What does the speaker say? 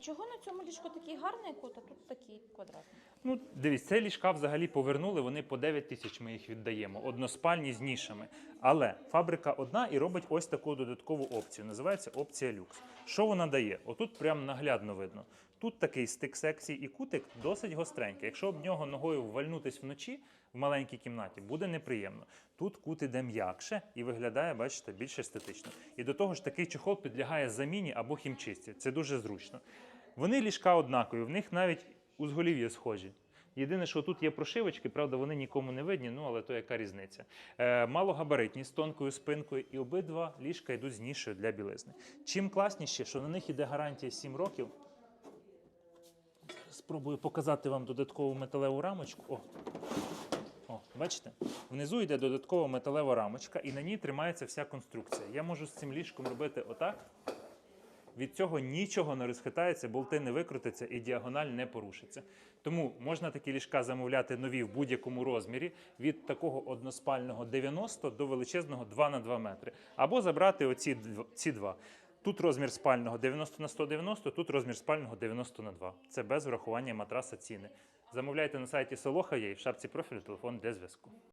Чого на цьому ліжку такий гарний кут, а тут такий квадратний? Ну, дивись, це ліжка взагалі повернули, вони по 9 тисяч ми їх віддаємо, односпальні з нішами. Але фабрика одна і робить ось таку додаткову опцію. Називається опція люкс. Що вона дає? Отут прям наглядно видно. Тут такий стик секцій і кутик досить гостренький. Якщо об нього ногою ввальнутись вночі в маленькій кімнаті, буде неприємно. Тут кут іде м'якше і виглядає, бачите, більш естетично. І до того ж, такий чохол підлягає заміні або хімчистці. Це дуже зручно. Вони ліжка однакові, в них навіть узголів'я схожі. Єдине, що тут є прошивочки, правда, вони нікому не видні, ну але то яка різниця. Е, малогабаритні з тонкою спинкою, і обидва ліжка йдуть з нішею для білизни. Чим класніше, що на них іде гарантія 7 років. Спробую показати вам додаткову металеву рамочку. О, о, бачите? Внизу йде додаткова металева рамочка, і на ній тримається вся конструкція. Я можу з цим ліжком робити отак. Від цього нічого не розхитається, болти не викрутяться і діагональ не порушиться. Тому можна такі ліжка замовляти нові в будь-якому розмірі від такого односпального 90 до величезного 2 на 2 метри. Або забрати оці ці два. Тут розмір спального 90 на 190, тут розмір спального 90 на 2. Це без врахування матраса ціни. Замовляйте на сайті Солоха є і в шапці профілю телефон для зв'язку.